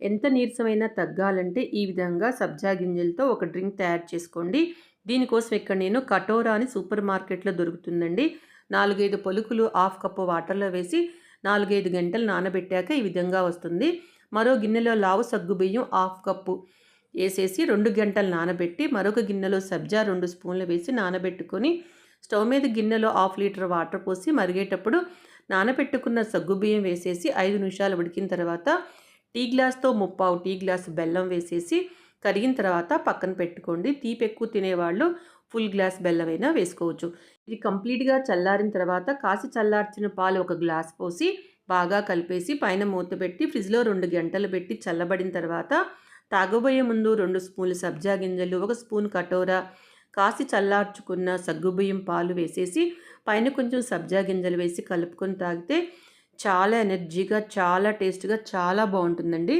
ఎంత నీరసమైనా తగ్గాలంటే ఈ విధంగా సబ్జా గింజలతో ఒక డ్రింక్ తయారు చేసుకోండి. దీనికోసం ఇక్కడ నేను కటోరా అని సూపర్ మార్కెట్లో దొరుకుతుందండి. నాలుగైదు పలుకులు హాఫ్ కప్పు వాటర్లో వేసి నాలుగైదు గంటలు నానబెట్టాక ఈ విధంగా వస్తుంది. మరో గిన్నెలో లావు సగ్గు బియ్యం హాఫ్ కప్పు వేసేసి రెండు గంటలు నానబెట్టి మరొక గిన్నెలో సబ్జా రెండు స్పూన్లు వేసి నానబెట్టుకొని స్టవ్ మీద గిన్నెలో హాఫ్ లీటర్ వాటర్ పోసి మరిగేటప్పుడు నానబెట్టుకున్న సగ్గుబియ్యం వేసేసి ఐదు నిమిషాలు ఉడికిన తర్వాత టీ గ్లాస్తో ముప్పావు టీ గ్లాస్ బెల్లం వేసేసి కరిగిన తర్వాత పక్కన పెట్టుకోండి. తీపి ఎక్కువ తినేవాళ్ళు ఫుల్ గ్లాస్ బెల్లం అయినా వేసుకోవచ్చు. ఇది కంప్లీట్గా చల్లారిన తర్వాత కాసి చల్లార్చిన పాలు ఒక గ్లాస్ పోసి బాగా కలిపేసి పైన మూత పెట్టి ఫ్రిడ్జ్లో రెండు గంటలు పెట్టి చల్లబడిన తర్వాత తాగబోయే ముందు రెండు స్పూన్లు సబ్జా గింజలు ఒక స్పూన్ కటోరా కాసి చల్లార్చుకున్న సగ్గుబియ్యం పాలు వేసేసి పైన కొంచెం సబ్జా గింజలు వేసి కలుపుకొని తాగితే చాలా ఎనర్జీగా చాలా టేస్ట్గా చాలా బాగుంటుందండి.